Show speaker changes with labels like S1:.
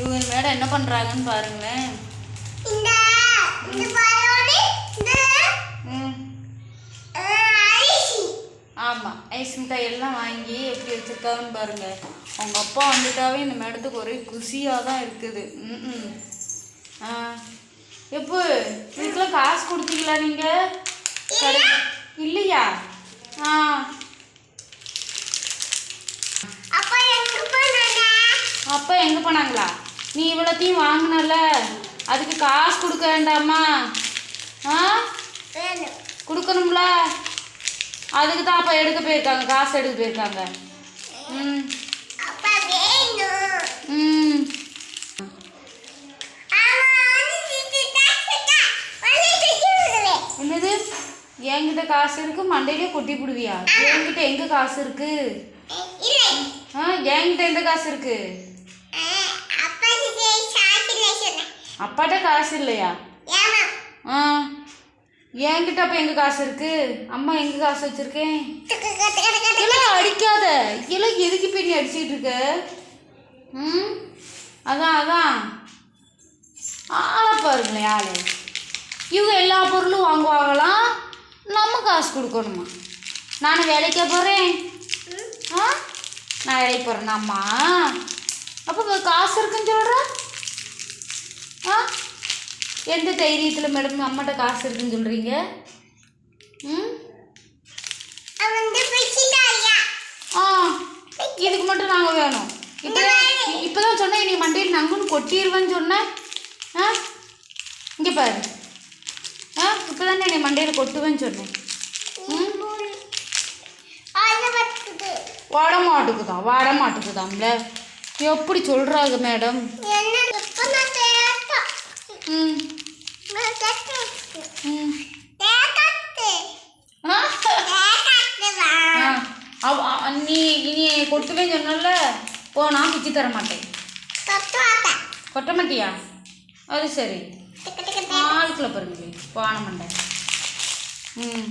S1: இவங்க மேடம் என்ன பண்ணுறாங்கன்னு பாருங்களேன். ஆமாம் ஐஸ். மிட்டாய் எல்லாம் வாங்கி எப்படி வச்சுருக்காங்கன்னு பாருங்க. அவங்க அப்பா வந்துட்டாவே இந்த மேடத்துக்கு ஒரே குஷியாக தான் இருக்குது ம் எப்போ இதுக்கெல்லாம் காசு கொடுத்தீங்களா நீங்கள் இல்லையா? ஆ.
S2: அப்ப எங்க போனாங்க?
S1: அப்பா எங்கே போனாங்களா? நீ இவ்வளோத்தையும் வாங்கினல அதுக்கு காசு கொடுக்க வேண்டாமா? ஆ? கொடுக்கணும்ல? அதுக்கு தான் அப்பா எடுக்க போயிருக்காங்க காசு எடுக்க போயிருக்காங்க. ம். ம். என்னது? என்கிட்ட காசு இருக்கு மண்டையிலே கொட்டி போடுவியா? என்கிட்ட எங்க காசு இருக்கு? ஆ என்கிட்ட எந்த காசு இருக்கு
S2: அஹ், அப்பா இது சாப்பிடல சொன்னேன்
S1: அப்பாட்ட காசு இல்லையா? ஆ. என்கிட்ட அப்ப எங்க காசு இருக்கு? அம்மா எங்க காசு வச்சிருக்கேன் எல்லாம் அடிக்காத? எல்லாம் எதுக்கு போய் நீ அடிச்சிட்டு இருக்க? ம்? அதான் அதான். ஆளை பாருங்களேன் ஆளு. இவங்க எல்லா பொருளும் வாங்குவாங்களாம் நம்ம காசு கொடுக்கணுமா? நான் வேலைக்கா போகிறேன் ஆ? நான் வேலைக்கு போகிறேன் அம்மா. அப்போ இப்ப காசு இருக்குன்னு சொல்கிற ஆ எந்த தைரியத்தில் மேடம் அம்மாட்ட காசு இருக்குன்னு சொல்கிறீங்க ம்? ஆ இதுக்கு மட்டும் நாங்கள் வேணும். இப்போ இப்போ தான் சொன்னேன் நீ மண்டையில் நங்குன்னு கொட்டிடுவேன்னு சொன்னேன். ஆ? இங்கே பாரு. ஆ இப்போ தானே நீ மண்டையில் கொட்டுவேன்னு சொன்னேன். வாட மாட்டுக்குதான் வாட மாட்டுக்குதாம்ல? எப்படி சொல்கிறாங்க மேடம்
S2: என்ன இப்ப நான் தேட்டா
S1: நீ நீ கொட்டுவேன்னு சொன்னல போ நான் பிச்சு தர மாட்டேன் கொட்ட மாட்டியா? அது சரி. ஆளுக்குள்ள பாருங்களே. பானை மண்டை. ம்.